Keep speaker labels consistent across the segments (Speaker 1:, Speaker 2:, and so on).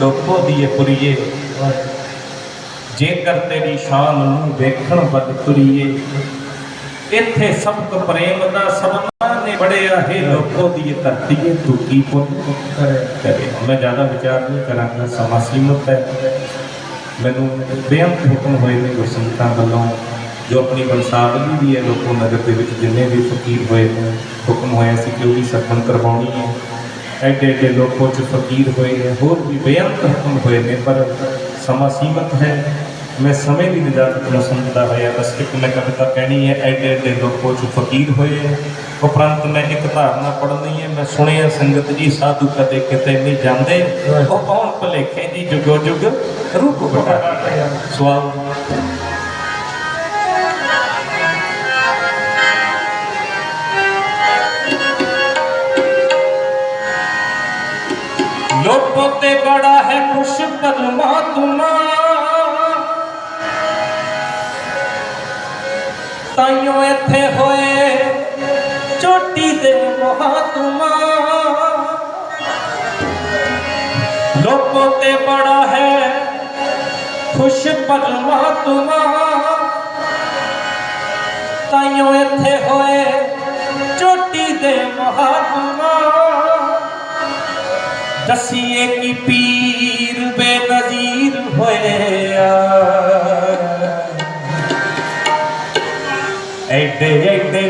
Speaker 1: ਲੋਕੋ ਦੀਏ ਪੁਰੀਏ। ਜੇਕਰ ਤੇਰੀ ਸ਼ਾਨ ਨੂੰ ਵੇਖਣ ਬਦ ਤੁਰੀਏ, ਇੱਥੇ ਸਭ ਪ੍ਰੇਮ ਦਾ ਸਬਨਾ ਨੇ ਬੜਿਆ ਹੈ ਲੋਕੋ ਦੀਏ ਧਰਤੀਏ, ਤੂੰ ਕੀ ਪੁੱਤ ਕਰੇ? ਮੈਂ ਜ਼ਿਆਦਾ ਵਿਚਾਰ ਨਹੀਂ ਕਰਾਂਗਾ, ਸਮਾਂ ਸੀਮਤ ਹੈ। ਮੈਨੂੰ ਬੇਅੰਤ ਹੁਕਮ ਹੋਏ ਨੇ ਗੁਰਸੰਤਾਂ ਵੱਲੋਂ, ਜੋ ਆਪਣੀ ਬੰਸਾਵਲੀ ਵੀ ਹੈ, ਲੋਕੋ ਨਗਰ ਦੇ ਵਿੱਚ ਜਿੰਨੇ ਵੀ ਫਕੀਰ ਹੋਏ ਨੇ, ਹੁਕਮ ਹੋਇਆ ਸੀ ਕਿ ਉਹ ਵੀ ਸਰਪਨ ਕਰਵਾਉਣੀ ਹੈ। ਐਡੇ ਐਡੇ ਲੋਕੋ ਚ ਫਕੀਰ ਹੋਏ ਨੇ, ਹੋਰ ਵੀ ਬੇਅੰਤ ਹੁਕਮ ਹੋਏ ਨੇ, ਪਰ ਸਮਾਂ ਸੀਮਤ ਹੈ। ਮੈਂ ਸਮੇਂ ਦੀ ਨਿਜਾਤ ਨੂੰ ਸਮਝਦਾ ਹੋਇਆ, ਬਸ ਇੱਕ ਮੈਂ ਕਵਿਤਾ ਕਹਿਣੀ ਹੈ, ਐਡੇ ਐਡੇ ਲੋਕੋ ਚ ਫਕੀਰ ਹੋਏ ਹੈ ਉਪਰੰਤ ਮੈਂ ਇੱਕ ਧਾਰਨਾ ਪੜ੍ਹਨੀ ਹੈ, ਮੈਂ ਸੁਣਿਆ ਸੰਗਤ ਜੀ, ਸਾਧੂ ਕਦੇ ਕਿਤੇ ਨਹੀਂ ਜਾਂਦੇ। ਉਹ ਕੌਣ ਭਲੇਖੇ ਜੀ, ਜੁਗੋ ਜੁਗ ਰੂਪ ਬਟਾ ਸਵਾਲ ਲੋਕੋ ਤੇ ਬੜਾ ਹੈ ਖੁਸ਼ ਪਰਮਾਤਮਾ ਤਾਈਓ ਇੱਥੇ ਹੋਏ ਚੋਟੀ ਦੇ ਮਹਾਤਮਾ ਲੋਕੋ ਤੇ ਬੜਾ ਹੈ ਖੁਸ਼ ਪਰਮਾਤਮਾ ਤਾਈਓ ਇੱਥੇ ਹੋਏ ਚੋਟੀ ਦੇ ਮਹਾਤਮਾ ਦਸੀਏ ਕੀ ਪੀਰ ਬੇਨਜ਼ੀਰ ਹੋਇਆ ਐਡੇ ਐਡੇ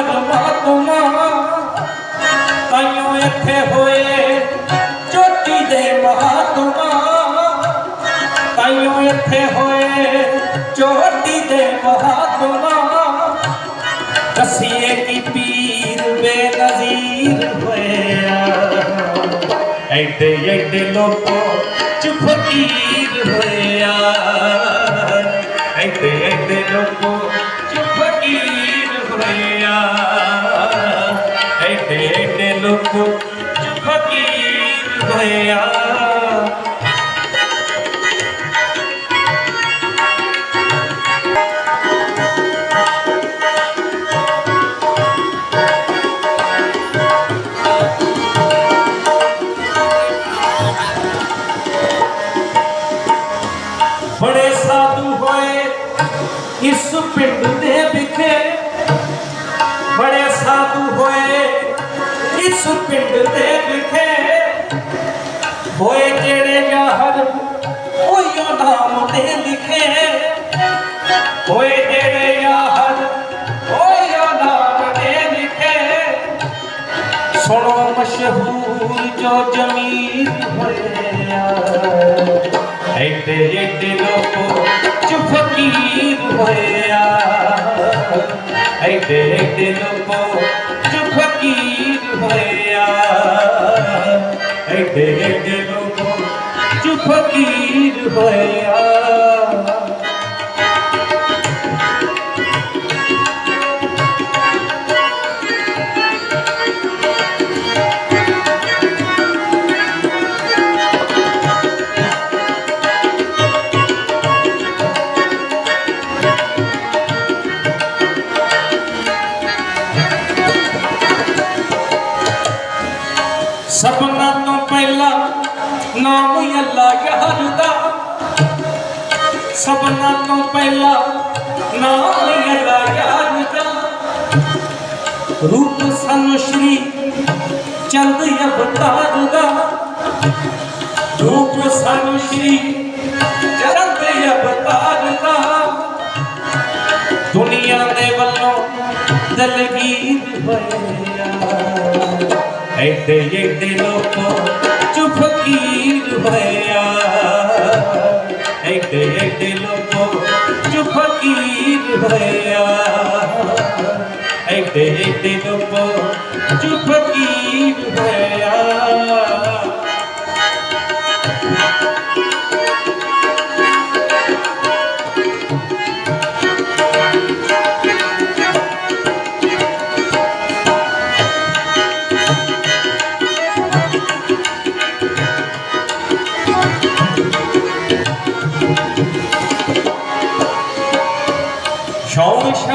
Speaker 1: ਖੁਸ਼ ਪਰਮਾਤਮਾ ਤਾਈਓ ਇੱਥੇ ਹੋਏ ਚੋਟੀ ਦੇ ਮਹਾਤਮਾ। ਤਾਈਓ ਇੱਥੇ ਹੋਏ ਚੋਟੀ ਦੇ ਮਹਾਤਮਾ। ਦਸੀਏ ਕੀ ਪੀਰ ਬੇਨਜ਼ੀਰ ਹੋਇਆ। ਐਡੇ ਐਡੇ ਲੋਕੋ ਚੁੱਪ ਫਕੀਰ ਹੋਇਆ। ਐਡੇ ਐਡੇ ਲੋਕੋ ਐਡੇ ਲੋਕੋ ਇਸ ਪਿੰਡ ਦੇ ਵਿਖੇ ਹੋਏ ਜਿਹੜੇ ਯਾਰ ਉਹੋ ਨਾਮ ਤੇ ਲਿਖੇ ਹੋਏ ਜਿਹੜੇ ਯਾਰ ਉਹੋ ਨਾਮ ਤੇ ਲਿਖੇ ਸੁਣੋ ਮਸ਼ਹੂਰ ਜੋ ਜਮੀਰ ਹੋਇਆ ਐਡੇ ਐਡੇ ਲੋਕੋ ਚੁੱਪ ਫਕੀਰ ਹੋਇਆ ਐਡੇ ਐਡੇ ਲੋਕੋ ਚੁੱਪ ਪਹਿਲਾਂ ਨਾਮ ਯਾਰ ਦਾ ਰੂਪ ਸਾਨੂੰ ਸ਼੍ਰੀ ਚੰਦ ਅਵਤਾਰ ਦਾ ਰੂਪ ਸਾਨੂੰ ਸ਼੍ਰੀ ਚੰਦ ਅਵਤਾਰ ਦਾ ਦੁਨੀਆ ਦੇ ਵੱਲੋਂ ਦਲਗੀਰ ਹੋਇਆ ਐਡੇ ਐਡੇ ਲੋਕੋ ਚੁਫਕੀਰ ਹੋਇਆ ਐਡੇ ਐਡੇ ਲੋਕੋ फकीत भैया भया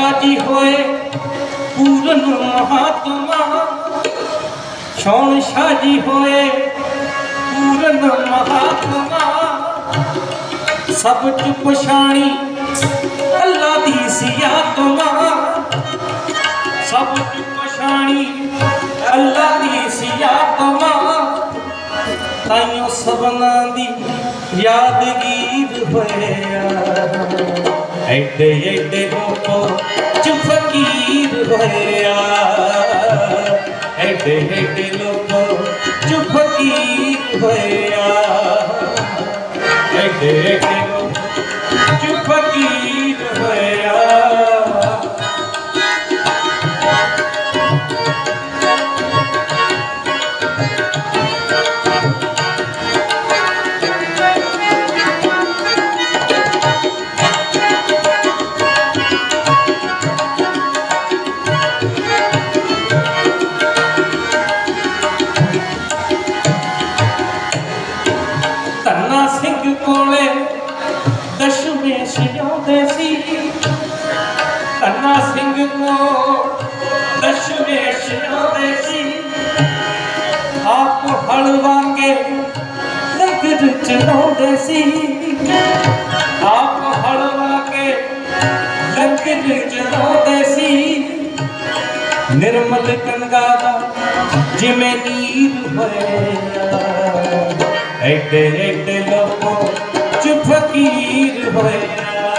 Speaker 1: ਸ਼ੌਣ ਸ਼ਾਜੀ ਹੋਏ, ਪੂਰਨ ਮਹਾਤਮਾ। ਸ਼ੌਣ ਸ਼ਾਜੀ ਹੋਏ ਮਹਾਤਮਾ। ਸਭ ਚ ਪਛਾਣੀ ਅੱਲਾ ਦੀ ਸਿਆਤਮਾ ਸਭ ਚ ਪਛਾਣੀ ਅੱਲਾ ਦੀ ਸਿਆਤਮਾ ਤਾਈਓ ਸਭਨਾਂ ਦੀ ਯਾਦਗੀਰ ਹੋਇਆ ਐਡੇ ਐਡੇ ਲੋਕੋ ਚ ਫਕੀਰ ਹੋਇਆ ਐਡੇ ਐਡੇ ਲੋਕੋ ਚ ਫਕੀਰ ਹੋਇਆ ਐਡੇ ਐਡੇ ਧੰਨਾ ਸਿੰਘ ਕੋਲੇ ਦਸ਼ਮੇਸ਼ ਆਉਂਦੇ ਸੀ। ਧੰਨਾ ਸਿੰਘ ਕੋਲ ਦਸ਼ਮੇਸ਼ ਆਉਂਦੇ ਸੀ। ਆਪ ਹਲ ਵਾਂਗੇ ਲੰਗਰ ਚਲਾਉਂਦੇ ਸੀ। ਆਪ ਹਲ ਵਾਂਗੇ ਲੰਗਰ ਚਲਾਉਂਦੇ ਸੀ। ਨਿਰਮਲ ਕੰਗਾ ਦਾ ਜਿਵੇਂ ਨੀਰ ਹੋਇਆ ਐਡੇ ਐਡੇ ਲੋਕੋ ਚ ਫਕੀਰ ਹੋਇਆ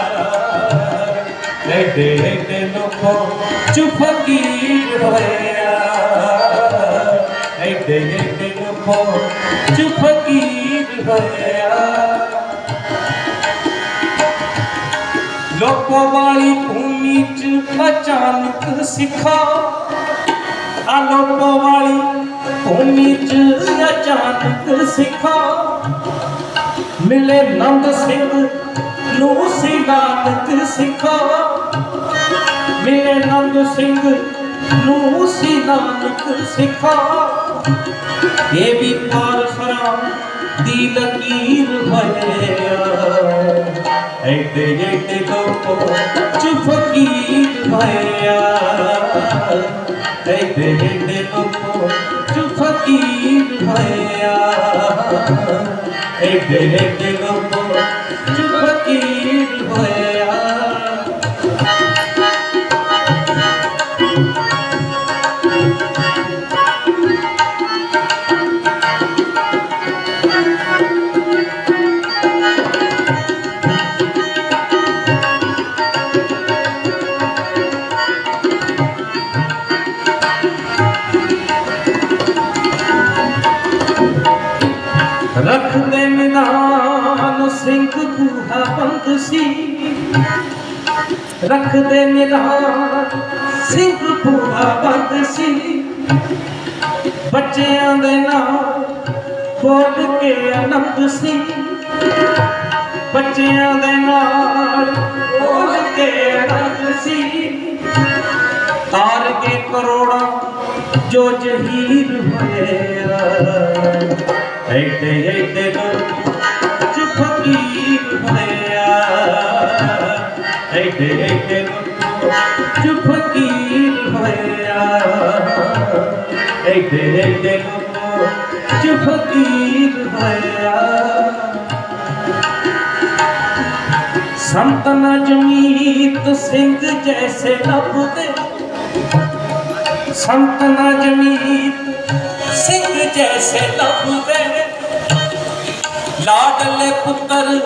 Speaker 1: ਐਡੇ ਐਡੇ ਲੋਕੋ ਚ ਫਕੀਰ ਹੋਇਆ ਐਡੇ ਐਡੇ ਲੋਕੋ ਚ ਫਕੀਰ ਹੋਇਆ ਲੋਕੋ ਵਾਲੀ ਭੂਮੀ ਚ ਅਚਾਨਕ ਸਿਖਾ। ਆ ਲੋਕੋ ਵਾਲੀ ਭੂਮੀ ਚ ਅਚਾਨਕ ਸਿਖਾ। ਮਿਲੇ ਨੰਦ ਸਿੰਘ ਨੂੰ ਸੀ ਨਾਨਕ ਮਿਲੇ ਨੰਦ ਸਿੰਘ ਨੂੰ ਸੀ ਨਾਨਕ ਇਹ ਵੀ ਪਾਰਸਰਾ ਦੀ ਲਕੀਰ ਹੋਇਆ ਐਡੇ ਐਡੇ ਲੋਕੋ ਚ ਫਕੀਰ ਐਡੇ ਐਡੇ ਲੋਕੋ ਹੋਇਆ ਐਡੇ ਐਡੇ ਲੋਕੋ ਰੱਖਦੇ ਨਿਦਾਨ ਸਿੰਘ ਬੂਹਾ ਬੰਦ ਸੀ। ਬੱਚਿਆਂ ਦੇ ਨਾਲ ਬੋਲ ਕੇ ਆਨੰਦ ਸੀ। ਬੱਚਿਆਂ ਦੇ ਨਾਲ ਬੋਲ ਕੇ ਆਨੰਦ ਸੀ। ਤਾਰ ਕੇ ਕਰੋੜਾਂ ਜੋ ਜਹੀਰ ਹੋਇਆ ਐਡੇ ਐਡੇ ਲੋਕ ਚ ਫਕੀਰ ਹੋਇਆ ਐਡੇ ਐਡੇ ਫਕੀਰ ਹੋਇਆ। ਐਡੇ ਐਡੇ ਲੋਕ ਚ ਫਕੀਰ ਹੋਇਆ। ਸੰਤ ਨਜਮੀਤ ਸਿੰਘ ਜੈਸੇ ਲੱਭਦੇ। ਸੰਤ ਨਜਮੀਤ ਸਿੰਘ ਜੈਸੇ ਲੱਭਦੇ। ਲਾਡਲੇ ਪੁੱਤਰ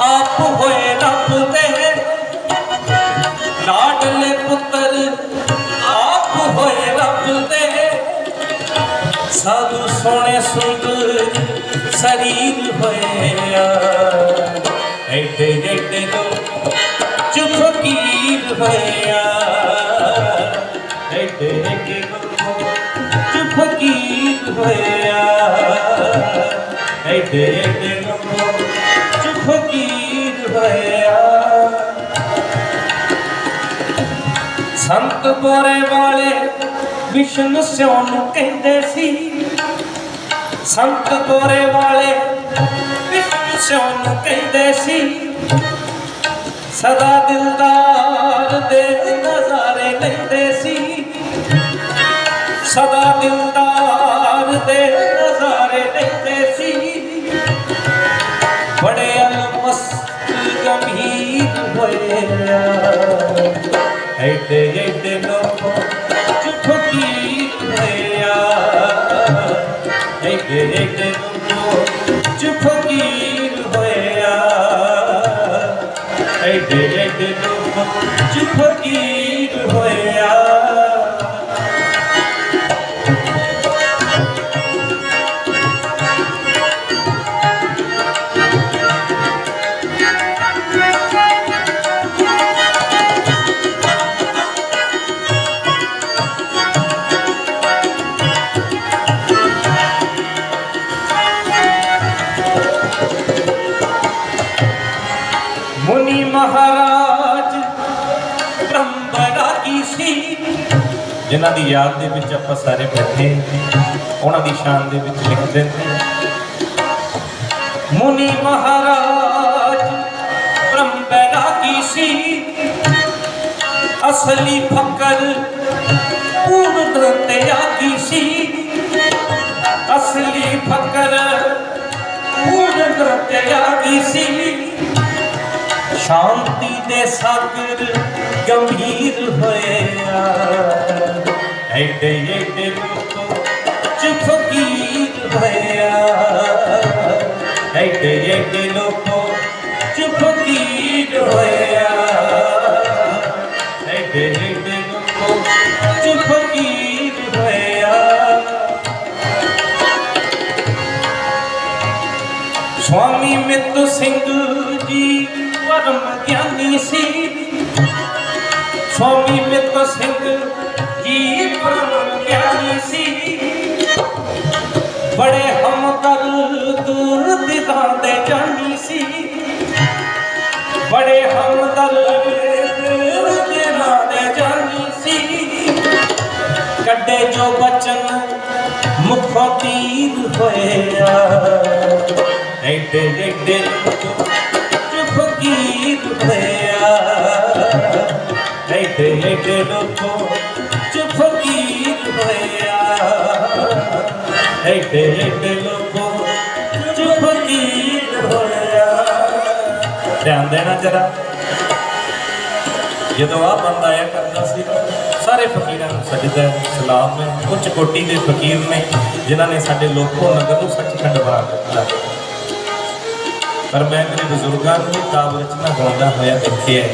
Speaker 1: ਆਪ ਹੋਏ ਲੱਭਦੇ। ਲਾਡਲੇ ਪੁੱਤਰ, ਆਪ ਹੋਏ ਲੱਭਦੇ ਸਾਧੂ ਸੋਹਣੇ ਸੁੰਦਰ ਸਰੀਰ ਹੋਇਆ ਐਡੇ ਐਡੇ ਲੋਕ ਚ ਫਕੀਰ ਹੋਇਆ ਐਡੇ ਐਡੇ ਲੋਕ ਚ ਹੋਇਆ ਐਡੇ ਐਡੇ ਲੋਕ ਸੰਤ ਗੋਰੇ ਵਾਲੇ ਵਿਸ਼ਨ ਸਿਉ ਨੂੰ ਕਹਿੰਦੇ ਸੀ। ਸੰਤ ਗੋਰੇ ਵਾਲੇ ਵਿਸ਼ਨ ਸਿਉ ਨੂੰ ਕਹਿੰਦੇ ਸੀ। ਸਦਾ ਦਿਲਦਾਰ ਦੇ ਨਜ਼ਾਰੇ ਲੈਂਦੇ ਸੀ। ਸਦਾ ਦਿਲ ਹੋਇਆ ਐਡੇ ਐਡੇ ਲੋਕ ਚੁੱਪ ਹੋਇਆ ਐਡੇ ਐਡੇ ਲੋਕ ਚੁੱਪ ਹੋਇਆ ਐਡੇ ਐਡੇ ਲੋਕ ਚੁੱਕੀ ਹੋਇਆ ਜਿਨ੍ਹਾਂ ਦੀ ਯਾਦ ਦੇ ਵਿੱਚ ਆਪਾਂ ਸਾਰੇ ਬੈਠੇ ਉਹਨਾਂ ਦੀ ਸ਼ਾਨ ਦੇ ਵਿੱਚ ਲਿਖਦੇ ਮੁਨੀ ਮਹਾਰਾਜ ਬ੍ਰਹਮਰਾ ਕੀ ਸੀ? ਅਸਲੀ ਫਕਰ ਪੂਰਨ ਤੇ ਆਗੀ ਸੀ। ਅਸਲੀ ਫਕਰ ਪੂਰਨ ਤੇ ਆਗੀ ਸੀ। ਸ਼ਾਂਤੀ ਦੇ ਸਾਗਰ ਗੰਭੀਰ ਹੋਇਆ ਐਡੇ ਐਡੇ ਲੋਕ ਚੁੱਪ ਕੀਰ ਹੋਇਆ ਐਡੇ ਐਡੇ ਲੋਕ ਚੁੱਪ ਕੀਰ ਹੋਇਆ ਐਡੇ ਐਡੇ ਲੋਕ ਚੁੱਪ ਕੀਰ ਹੋਇਆ ਸਵਾਮੀ ਮਿੱਤ ਸਿੰਘ ਜੀ ਪਰਮ ਗਿਆਨੀ ਸੀ। ਸਵਾਮੀ ਮਿੱਤ ਸਿੰਘ ਜੀ ਪਰਮ ਸੀ। ਬੜੇ ਹਮਦਰ ਦੂਰ ਦਿਲਾਂ ਦੇ ਸੀ। ਬੜੇ ਹਮਦਰ ਦੂਰ ਦਿਲਾਂ ਦੇ ਸੀ। ਕੱਢੇ ਜੋ ਬਚਨ ਮੁਖੋਂ ਤੀਰ ਹੋਇਆ। ਐਡੇ ਐਡੇ ਚੁੱਪ ਗੀਤ ਹੋਇਆ। ਐਡੇ ਐਡੇ ਲੋਕ ਐਡੇ ਐਡੇ ਲੋਕ ਚੁੱਪ ਗੀਤ ਹੋਇਆ। ਧਿਆਨ ਦੇਣਾ ਜਰਾ। ਜਦੋਂ ਆ ਬੰਦਾ ਆਇਆ ਕਰਦਾ ਸੀ, ਸਾਰੇ ਫਕੀਰਾਂ ਨੂੰ ਸਜਦਾ ਸਲਾਮ ਹੈ। ਉੱਚ ਕੋਟੀ ਦੇ ਫਕੀਰ ਨੇ, ਜਿਨ੍ਹਾਂ ਨੇ ਸਾਡੇ ਲੋਕੋ ਨਗਰ ਨੂੰ ਸੱਚਖੰਡ ਬਣਾ ਦਿੱਤਾ। ਪਰ ਮੈਂ ਮੇਰੇ ਬਜ਼ੁਰਗਾਂ ਨੂੰ ਵੀ ਕਾਵ ਰਚਨਾ ਗਾਉਂਦਾ ਹੋਇਆ ਦੇਖਿਆ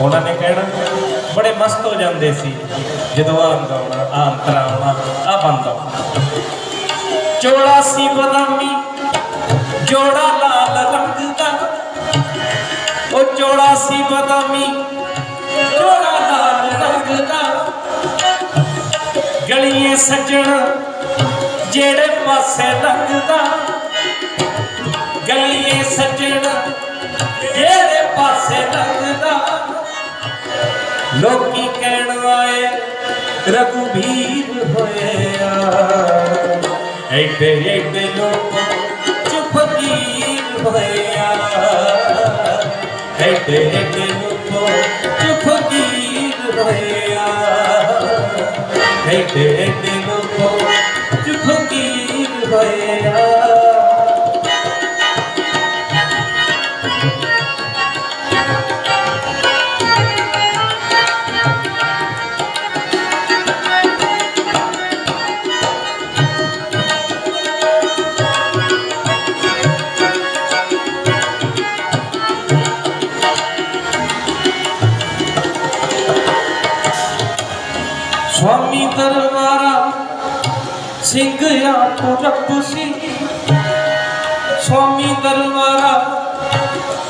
Speaker 1: ਉਹਨਾਂ ਨੇ ਕਹਿਣਾ ਬੜੇ ਮਸਤ ਹੋ ਜਾਂਦੇ ਸੀ। ਜਦੋਂ ਆ ਗਾਉਣਾ ਆ ਅੰਤਰਾਉਣਾ ਆ ਬੰਦਾ। ਚੋਲਾ ਸੀ ਬਦਾਮੀ, ਜੋੜਾ ਲਾਲ ਰੰਗ ਦਾ। ਉਹ ਚੋੜਾ ਸੀ ਬਦਾਮੀ, ਜੋੜਾ ਲਾਲ ਰੰਗ ਦਾ। ਗਲੀਏ ਸੱਜਣ, ਜਿਹੜੇ ਪਾਸੇ ਲੰਘਦਾ। ਲੋਕੀ ਕਹਿਣ ਆਏ ਰਘੁਬੀਰ ਹੋਇਆ ਐਡੇ ਐਡੇ ਲੋਕ ਚੁੱਪ ਕੀਰ ਹੋਇਆ ਐਡੇ ਐਡੇ ਲੋਕ ਚੁੱਪ ਕੀਰ ਹੋਇਆ ਐਡੇ ਐਡੇ ਲੋਕ ਚੁੱਪ ਕੀਰ ਹੋਇਆ ਸਿੰਘ ਆਪ ਰੱਬ ਸੀ। ਸਵਾਮੀ ਦਰਬਾਰਾ,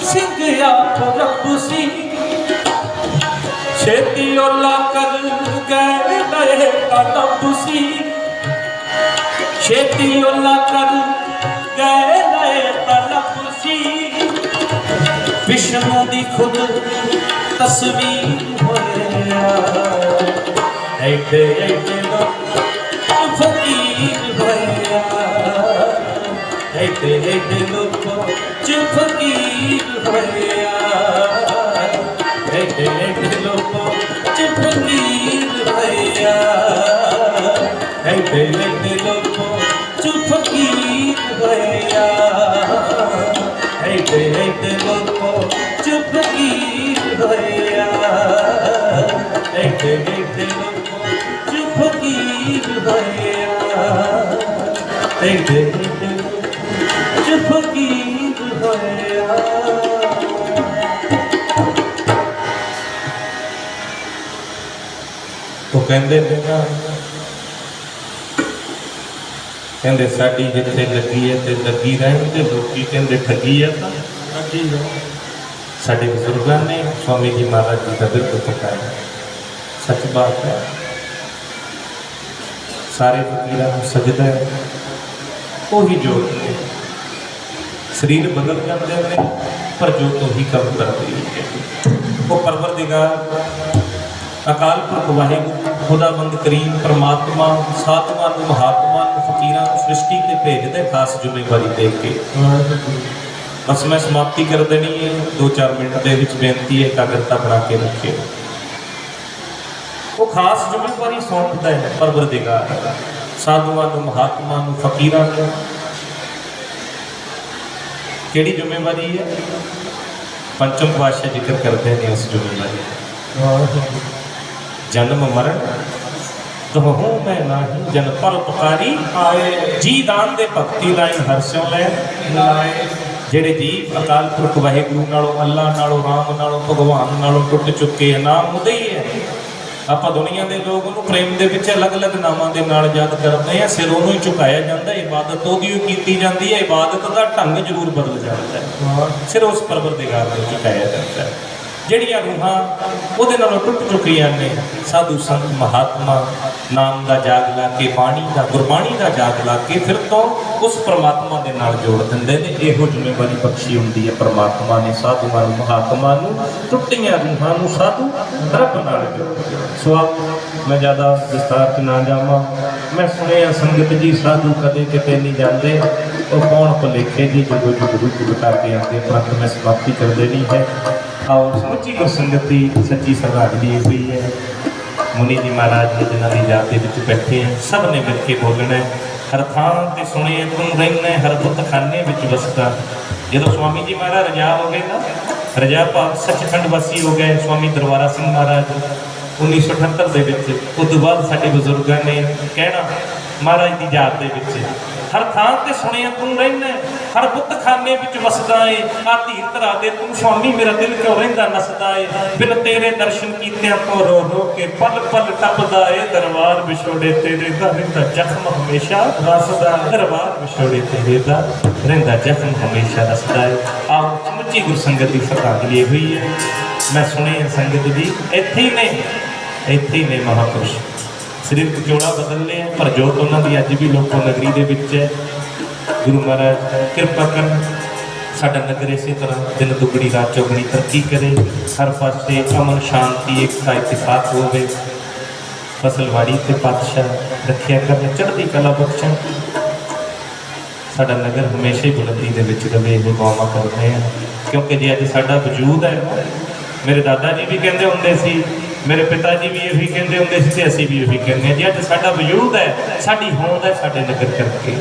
Speaker 1: ਸਿੰਘ ਆਪ ਰੱਬ ਸੀ। ਛੇਤੀ ਓਲਾ ਕਰ ਗਏ ਨਏ ਕਦਮ ਸੀ। ਛੇਤੀ ਓਲਾ ਕਰ ਗਏ ਨਏ ਤਲਬ ਸੀ। ਵਿਸ਼ਨੂੰ ਦੀ ਖੁਦ ਤਸਵੀਰ ਹੋਇਆ। ਐਡੇ ਐਡੇ ਲੋਕ ਐਡੇ ਐਡੇ ਲੋਕ ਚੁੱਪ ਫਕੀਰ ਹੋਇਆ ਐਡੇ ਐਡੇ ਲੋਕ ਚੁੱਪ ਫਕੀਰ ਹੋਇਆ ਇੱਥੇ ਲੋਕੋ ਚੁੱਪ ਕੀ ਹੋਇਆ ਇੱਥੇ ਇੱਥੇ ਲੋਕੋ ਚੁੱਪ ਕੀ ਹੋਇਆ ਇੱਥੇ ਇੱਥੇ ਲੋਕੋ ਚੁੱਪ ਕੀ ਹੋਇਆ ਇੱਥੇ ਇੱਥੇ ਉਹ ਕਹਿੰਦੇ ਨੇ ਨਾ ਕਹਿੰਦੇ ਸਾਡੀ ਜਿੱਥੇ ਲੱਗੀ ਹੈ ਤੇ ਲੱਗੀ ਰਹਿਣ ਤੇ ਲੋਕੀ ਕਹਿੰਦੇ ਠੱਗੀ ਆ ਤਾਂ। ਠੱਗੀ ਆ ਸਾਡੇ ਬਜ਼ੁਰਗਾਂ ਨੇ ਸਵਾਮੀ ਜੀ ਮਹਾਰਾਜ ਜੀ ਦਾ ਬਿਲਕੁਲ ਪਕਾਇਆ ਸੱਚ ਬਾਤ ਹੈ। ਸਾਰੇ ਫਕੀਰਾਂ ਨੂੰ ਸਜਦਾ ਹੈ। ਉਹੀ ਜੋਤ ਨੇ ਸਰੀਰ ਬਦਲ ਜਾਂਦੇ ਨੇ ਪਰ ਜੋਤ ਉਹੀ ਕੰਮ ਕਰਦੀ ਹੈ ਉਹ ਪਰਵਰਦਿਗਾਰ ਅਕਾਲ ਪੁਰਖ ਵਾਹਿਗੁਰੂ ਖੁਦਾਬੰਦ ਕਰੀਮ, ਪ੍ਰਮਾਤਮਾ, ਸਾਤਵਾਂ ਨੂੰ ਮਹਾਤਮਾ ਨੂੰ ਫਕੀਰਾਂ ਨੂੰ ਸ੍ਰਿਸ਼ਟੀ ਤੇ ਭੇਜਦੇ ਖਾਸ ਜ਼ਿੰਮੇਵਾਰੀ ਦੇ ਕੇ। ਬਸ ਮੈਂ ਸਮਾਪਤੀ ਕਰ ਦੇਣੀ ਹੈ 2-4 ਮਿੰਟ ਦੇ ਵਿੱਚ ਬੇਨਤੀ ਹੈ, ਇਕਾਗਰਤਾ ਬਣਾ ਕੇ ਰੱਖਿਓ। ਉਹ ਖਾਸ ਜ਼ਿੰਮੇਵਾਰੀ ਸੌਂਪਦਾ ਹੈ, ਪਰਵਰਦਿਗਾਰ। ਸਾਧੂਆਂ ਨੂੰ, ਮਹਾਤਮਾ ਨੂੰ, ਫਕੀਰਾਂ ਨੂੰ। ਕਿਹੜੀ ਜ਼ਿੰਮੇਵਾਰੀ ਹੈ? ਪੰਚਮ ਪਾਤਸ਼ਾਹ ਜ਼ਿਕਰ ਕਰਦੇ ਨੇ ਉਸ ਜ਼ਿੰਮੇਵਾਰੀ ਦਾ। ਜਨਮ ਮਰਨ। ਤਹੂ ਮੈਂ ਨਾਹੀ ਜਨ ਪਰ ਪੁਕਾਰੀ ਆਏ। ਜੀ ਦਾਨ ਦੇ ਭਗਤੀ ਲਾਇਨ ਹਰਸਿਓ ਲੈ ਲਾਏ। ਜਿਹੜੇ ਜੀ ਅਕਾਲ ਪੁਰਖ ਵਾਹਿਗੁਰੂ ਨਾਲੋਂ ਅੱਲਾ ਨਾਲੋਂ ਰਾਮ ਨਾਲੋਂ ਭਗਵਾਨ ਨਾਲੋਂ ਟੁੱਟ ਚੁੱਕੇ ਆ ਨਾਮ ਉਹਦਾ ਹੀ ਹੈ। ਆਪਾਂ ਦੁਨੀਆ ਦੇ ਲੋਕ ਉਹਨੂੰ ਪ੍ਰੇਮ ਦੇ ਵਿੱਚ ਅਲੱਗ-ਅਲੱਗ ਨਾਮਾਂ ਦੇ ਨਾਲ ਯਾਦ ਕਰਦੇ ਆ ਸਿਰ ਉਹਨੂੰ ਹੀ ਝੁਕਾਇਆ ਜਾਂਦਾ ਇਬਾਦਤ ਉਹਦੀ ਹੀ ਕੀਤੀ ਜਾਂਦੀ ਹੈ। ਇਬਾਦਤ ਦਾ ਢੰਗ ਜ਼ਰੂਰ ਬਦਲ ਜਾਂਦਾ ਹੈ। ਸਿਰ ਉਸ ਪਰਵਰਦਿਗਾਰ ਨੂੰ ਝੁਕਾਇਆ ਜਾਂਦਾ ਹੈ। ਜਿਹੜੀਆਂ ਰੂਹਾਂ ਉਹਦੇ ਨਾਲੋਂ ਟੁੱਟ ਚੁੱਕੀਆਂ ਨੇ। ਸਾਧੂ ਸੰਤ ਮਹਾਤਮਾ ਨਾਮ ਦਾ ਜਾਗ ਲਾ ਕੇ ਬਾਣੀ ਦਾ ਗੁਰਬਾਣੀ ਦਾ ਜਾਗ ਲਾ ਕੇ ਫਿਰ ਤੋਂ ਉਸ ਪ੍ਰਮਾਤਮਾ ਦੇ ਨਾਲ ਜੋੜ ਦਿੰਦੇ ਨੇ। ਇਹੋ ਜ਼ਿੰਮੇਵਾਰੀ ਬਖਸ਼ੀ ਹੁੰਦੀ ਹੈ ਪ੍ਰਮਾਤਮਾ ਨੇ ਸਾਧੂਆਂ ਨੂੰ ਮਹਾਤਮਾ ਨੂੰ ਟੁੱਟੀਆਂ ਰੂਹਾਂ ਨੂੰ ਸਾਧੂ ਰੱਬ ਨਾਲ ਜੋੜ ਸੋ ਆਓ, ਮੈਂ ਜ਼ਿਆਦਾ ਵਿਸਤਾਰ ਚ ਨਾ ਜਾਵਾਂ। ਮੈਂ ਸੁਣਿਆ ਸੰਗਤ ਜੀ, ਸਾਧੂ ਕਦੇ ਕਿਤੇ ਨਹੀਂ ਜਾਂਦੇ। ਉਹ ਕੌਣ ਭੁਲੇਖੇ ਜੀ ਜਦੋਂ ਜੁਗਰੂ ਜੁਗਤਾ ਕੇ ਆਉਂਦੇ ਪਰੰਤੂ ਮੈਂ ਸਮਾਪਤੀ ਕਰਦੇ ਨਹੀਂ ਹੈ। ਆਓ ਸਮੁੱਚੀ ਗੁਰਸੰਗਤੀ ਸੱਚੀ ਸਰਦਾਰੀ ਹੋਈ ਹੈ। ਮੁਨੀ ਜੀ ਮਹਾਰਾਜ ਨੇ ਜਿਨ੍ਹਾਂ ਦੀ ਯਾਦ ਦੇ ਵਿੱਚ ਬੈਠੇ ਹੈ ਸਭ ਨੇ ਮਿਲ ਕੇ ਬੋਲਣਾ ਹੈ। ਹਰ ਥਾਂ ਤੇ ਸੁਣੇ ਤੁਮ ਰਹਿਣਾ ਹਰ ਬੁੱਤ ਖਾਨੇ ਵਿੱਚ ਵਸਦਾ। ਜਦੋਂ ਸਵਾਮੀ ਜੀ ਮਹਾਰਾਜ ਰਜਾ ਹੋ ਗਏ ਨਾ, ਰਜਾ ਭਾਵ ਸੱਚਖੰਡ ਵਾਸੀ ਹੋ ਗਏ, ਸਵਾਮੀ ਦਰਬਾਰਾ ਸਿੰਘ ਮਹਾਰਾਜ। 1978 ਦੇ ਵਿੱਚ, ਉਸ ਤੋਂ ਬਾਅਦ ਸਾਡੇ ਬਜ਼ੁਰਗਾਂ ਨੇ ਕਹਿਣਾ, ਮਹਾਰਾਜ ਦੀ ਯਾਦ ਦੇ ਵਿੱਚ, ਹਰ ਥਾਂ ਤੇ ਸੁਣਿਆ ਤੂੰ ਰਹਿਣਾ ਹਰ ਬੁੱਤ ਵਿੱਚ ਵਸਦਾ ਏ ਆ ਧੀਰ ਧਰਾ ਦੇ ਤੂੰ ਸੁਆਮੀ ਮੇਰਾ ਦਿਲ ਕਿਉਂ ਰਹਿੰਦਾ ਨਸਦਾ ਏ? ਬਿਨ ਤੇਰੇ ਦਰਸ਼ਨ ਕੀਤਿਆਂ ਤੋਂ ਰੋ ਰੋ ਕੇ ਪਲ ਪਲ ਟੱਪਦਾ ਏ, ਦਰਬਾਰ ਵਿਛੋੜੇ ਤੇਰੇ ਦਾ ਰਹਿੰਦਾ ਜ਼ਖਮ ਹਮੇਸ਼ਾ ਰਸਦਾ ਦਰਬਾਰ ਵਿਛੋੜੇ ਤੇਰੇ ਦਾ ਰਹਿੰਦਾ ਜ਼ਖਮ ਹਮੇਸ਼ਾ ਰਸਦਾ ਏ। ਆਪ ਸਮੁੱਚੀ ਗੁਰਸੰਗਤ ਦੀ ਸ਼ਰਧਾਂਜਲੀ ਹੋਈ ਹੈ। ਮੈਂ ਸੁਣੇ ਸੰਗਤ ਦੀ। ਇੱਥੇ ਹੀ ਨੇ। ਇੱਥੇ ਹੀ ਨੇ ਮਹਾਪੁਰਸ਼। ਸਿਰਫ ਜੋੜਾ ਬਦਲ ਲਿਆ, ਪਰ ਜੋਤ ਉਹਨਾਂ ਦੀ ਅੱਜ ਵੀ ਲੋਕੋ ਨਗਰੀ ਦੇ ਵਿੱਚ ਹੈ। ਗੁਰੂ ਮਹਾਰਾਜ, ਕਿਰਪਾ ਕਰਨ। ਸਾਡਾ ਨਗਰ ਇਸੇ ਤਰ੍ਹਾਂ ਦਿਨ ਦੁਗਣੀ, ਰਾਤ ਚੌਗਣੀ ਤਰੱਕੀ ਕਰੇ। ਹਰ ਪਾਸੇ ਅਮਨ, ਸ਼ਾਂਤੀ, ਏਕਤਾ ਇਤਫਾਕ ਹੋਵੇ। ਫਸਲਵਾੜੀ ਤੇ ਪਾਤਸ਼ਾਹ ਰੱਖਿਆ ਕਰਨ, ਚੜ੍ਹਦੀ ਕਲਾ ਬਖਸ਼ਣ। ਸਾਡਾ ਨਗਰ ਹਮੇਸ਼ਾ ਹੀ ਬੁਲੰਦੀ ਦੇ ਵਿੱਚ ਰਵੇ, ਇਹ ਦੁਆਵਾਂ ਕਰਦੇ ਹਾਂ। ਕਿਉਂਕਿ ਜੇ ਅੱਜ ਸਾਡਾ ਵਜੂਦ ਹੈ ਮੇਰੇ ਦਾਦਾ ਜੀ ਵੀ ਕਹਿੰਦੇ ਹੁੰਦੇ ਸੀ, ਮੇਰੇ ਪਿਤਾ ਜੀ ਵੀ ਇਹੀ ਕਹਿੰਦੇ ਹੁੰਦੇ ਸੀ ਤੇ ਅਸੀਂ ਵੀ ਇਹੀ ਕਹਿੰਦੇ ਹਾਂ। ਜੇ ਅੱਜ ਸਾਡਾ ਵਜੂਦ ਹੈ, ਸਾਡੀ ਹੋਂਦ ਹੈ ਸਾਡੇ ਨਗਰ ਕਰਕੇ।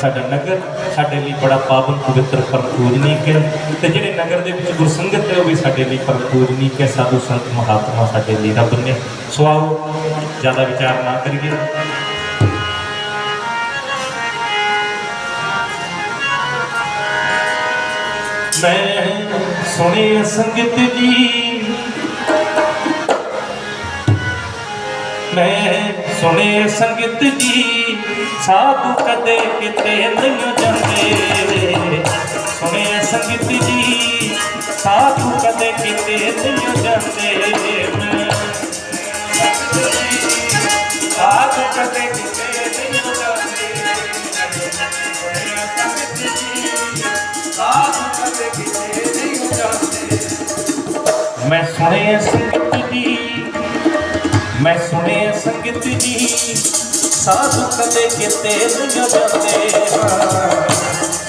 Speaker 1: ਸਾਡਾ ਨਗਰ ਸਾਡੇ ਲਈ ਬੜਾ ਪਾਵਨ ਪਵਿੱਤਰ ਪਰਪੂਜਨੀਕ ਹੈ। ਤੇ ਜਿਹੜੇ ਨਗਰ ਦੇ ਵਿੱਚ ਗੁਰਸੰਗਤ ਹੈ ਉਹ ਵੀ ਸਾਡੇ ਲਈ ਪਰਪੂਜਨੀਕ ਹੈ। ਸਾਧੂ ਸੰਤ ਮਹਾਤਮਾ ਸਾਡੇ ਲਈ ਰੱਬ ਨੇ। ਸੋ ਆਓ, ਜ਼ਿਆਦਾ ਵਿਚਾਰ ਨਾ ਕਰੀਏ। ਮੈਂ ਸੁਣੀ ਸੰਗਤ ਜੀ। ਮੈਂ ਸੁਣੇ ਸੰਗਤ ਜੀ, ਸਾਧੂ ਕਦੇ ਕਿਤੇ ਨਹੀਂ ਜਾਂਦੇ। ਸੁਣੇ ਸੰਗਤ ਜੀ, ਸਾਧੂ ਕਦੇ ਕਿਤੇ ਨਹੀਂ ਜਾਂਦੇ। ਮੈਂ ਸਾਧੂ ਕਦੇ ਕਿਤੇ ਮੈਂ ਸੁਣਿਆ ਸੰਗਤ ਜੀ ਮੈਂ ਸੁਣਿਆ ਸੰਗਤ ਜੀ ਸਾਧੂ ਕਦੇ ਕਿਤੇ ਨਹੀਂ ਜਾਂਦੇ।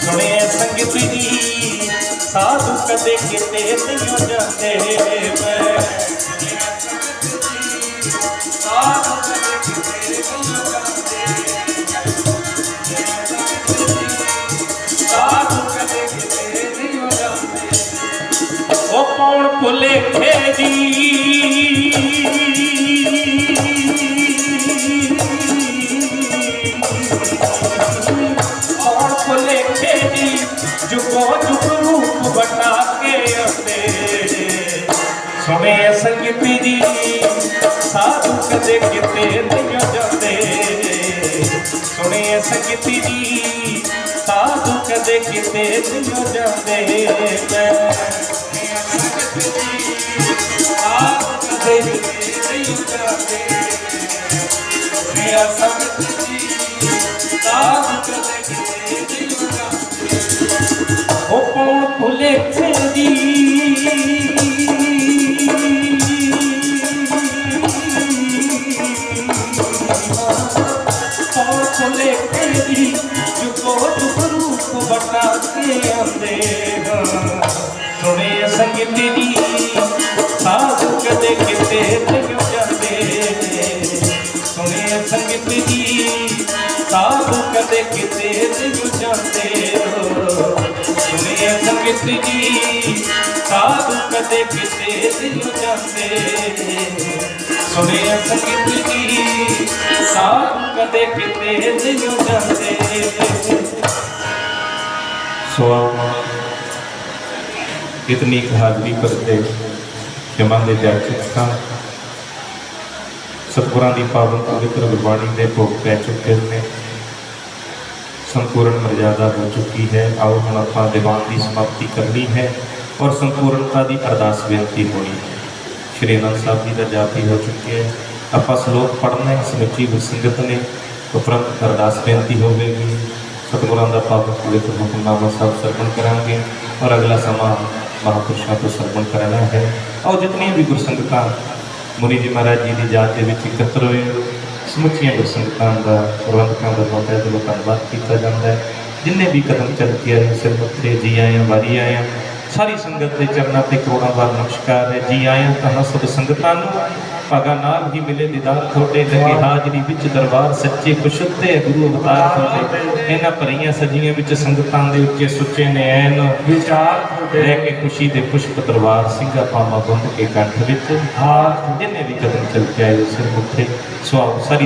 Speaker 1: ਸੁਣਿਆ ਸੰਗਤ ਜੀ ਸਾਧੂ ਕਦੇ ਕਿਤੇ ਨਹੀਂ ਜਾਂਦੇ। ਮੈਂ ਭੁਲੇਖੇ ਦੀ ਔਰ ਭੁਲੇਖੇ ਦੀ ਜੁਗੋ ਜੁਗ ਰੂਪ ਬਟਾ ਕੇ ਆਉਂਦੇ। ਸੁਣੇ ਸੰਗੀਤੀ ਦੀ ਸਾਧੂ ਕਦੇ ਕਿਤੇ ਨਹੀਂ ਜਾਂਦੇ। ਸੁਣੇ ਸੰਗੀਤੀ ਦੀ ਸਾਧੂ ਕਦੇ ਕਿਤੇ ਨਹੀਂ ਜਾਂਦੇ। ਮੈਂ ਸੰਗਤ ਦੀ ਸਾਧੂ ਮੇਰਾ ਸੰਗਤ ਦੀ ਸਾਧੂ ਕਦੇ ਕਿਤੇ ਨਹੀਂ ਜਾਂਦੇ ਉਹ ਕੌਣ ਭੁਲੇ ਦੀ ਕੌਣ ਭੁਲੇ ਜੁਗੋ ਜੁਗ ਰੂਪ ਬਟਾ ਕੇ ਆਉਂਦੇ ਹਾਂ ਸੁਣੇ ਸੰਗੀਤ ਦੀ ਕਦੇ ਕਿਤੇ ਨਹੀਂ ਜਾਂਦੇ ਸੁਣੇ ਸੰਗੀਤ ਦੀ ਸਾਧੂ ਕਦੇ ਕਿਤੇ ਨਹੀਂ ਜਾਂਦੇ ਸੁਣੇ ਸੰਗੀਤ ਦੀ ਸਾਧੂ ਕਦੇ ਕਿਤੇ ਨਹੀਂ ਜਾਂਦੇ ਸੁਣੇ ਸੰਗੀਤ ਦੀ ਸਾਧੂ ਕਦੇ ਕਿਤੇ ਨਹੀਂ ਜਾਂਦੇ ਸੋ इतनी एक हाजरी करते ਜਮਾਂ ਦੇ ਜਾਚਕਾਂ ਸਤਿਗੁਰਾਂ ਦੀ ਪਾਵਨ ਪਵਿੱਤਰ ਗੁਰਬਾਣੀ ਦੇ ਭੋਗ ਪੈ ਚੁੱਕੇ ਨੇ। ਸੰਪੂਰਨ ਮਰਜ਼ਾਦਾ ਹੋ ਚੁੱਕੀ ਹੈ। ਆਓ ਹੁਣ ਆਪਾਂ ਦੀਵਾਨ ਦੀ ਸਮਾਪਤੀ ਕਰਨੀ ਹੈ ਔਰ ਸੰਪੂਰਨਤਾ ਦੀ ਅਰਦਾਸ ਬੇਨਤੀ ਹੋਣੀ ਹੈ। ਸ਼੍ਰੀ ਅਨੰਦ ਸਾਹਿਬ ਜੀ ਦਾ ਜਾਪ ਹੀ ਹੋ ਚੁੱਕਿਆ ਹੈ। ਆਪਾਂ ਸ਼ਲੋਕ ਪੜ੍ਹਨਾ ਹੈ ਸਮੁੱਚੀ ਗੁਰਸੰਗਤ ਨੇ ਉਪਰੰਤ ਅਰਦਾਸ ਬੇਨਤੀ ਹੋਵੇਗੀ। ਸਤਿਗੁਰਾਂ ਦਾ ਪਾਵਨ ਪਵਿੱਤਰ ਹੁਕਮਨਾਮਾ ਸਾਹਿਬ ਸਰਵਣ ਕਰਾਂਗੇ ਔਰ ਅਗਲਾ ਸਮਾਂ ਮਹਾਂਪੁਰਸ਼ਾਂ ਤੋਂ ਸਰਵਣ ਕਰਨਾ ਹੈ। ਔਰ ਜਿਤਨੀਆਂ ਵੀ ਗੁਰਸੰਗਤਾਂ ਮੁਨੀ ਜੀ ਮਹਾਰਾਜ ਜੀ ਦੀ ਯਾਦ ਦੇ ਵਿੱਚ ਇਕੱਤਰ ਹੋਏ, ਸਮੁੱਚੀਆਂ ਗੁਰਸੰਗਤਾਂ ਦਾ, ਪ੍ਰਬੰਧਕਾਂ ਦਾ ਬਹੁਤ ਹੈ ਦਿਲੋਂ ਧੰਨਵਾਦ ਕੀਤਾ ਜਾਂਦਾ ਹੈ। ਜਿੰਨੇ ਵੀ ਕਦਮ ਚੱਲ ਕੇ ਆਏ ਸਿਰ ਮੱਥੇ, ਜੀ ਆਇਆਂ, ਵਾਰੀ ਆਇਆਂ, ਸਾਰੀ ਸੰਗਤ ਦੇ ਚਰਨਾਂ ਤੇ ਕਰੋੜਾਂ ਵਾਰ ਨਮਸਕਾਰ ਹੈ। ਜੀ ਆਇਆਂ ਤਾਂ ਸਭ ਸੰਗਤਾਂ ਨੂੰ ਭਾਗਾ ਨਾਲ ਹੀ ਮਿਲੇ ਦੀਦਾਰ ਤੁਹਾਡੇ ਲੱਗੇ ਹਾਜ਼ਰੀ ਵਿੱਚ ਦਰਬਾਰ ਸੱਚੇ ਕੁਸ਼ਤੇ ਗੁਰੂ ਅਵਤਾਰ ਤੁਹਾਡੇ ਇਹਨਾਂ ਭਰੀਆਂ ਸਜੀਆਂ ਵਿੱਚ ਸੰਗਤਾਂ ਦੇ ਉੱਚੇ ਸੁੱਚੇ ਨੇ ਐਨ
Speaker 2: ਵਿਚਾਰ ਤੁਹਾਡੇ
Speaker 1: ਲੈ ਕੇ ਖੁਸ਼ੀ ਦੇ ਪੁਸ਼ਪ ਦਰਬਾਰ ਸਿੰਘਾ ਪਾਮਾ ਬੰਦ ਕੇ ਕੰਠ ਵਿੱਚ। ਹਾਰ ਜਿੰਨੇ ਵੀ ਕਦਮ ਚੱਲ ਕੇ ਆਏ ਸਿਰ ਸੁਆਓ ਸਾਰੀ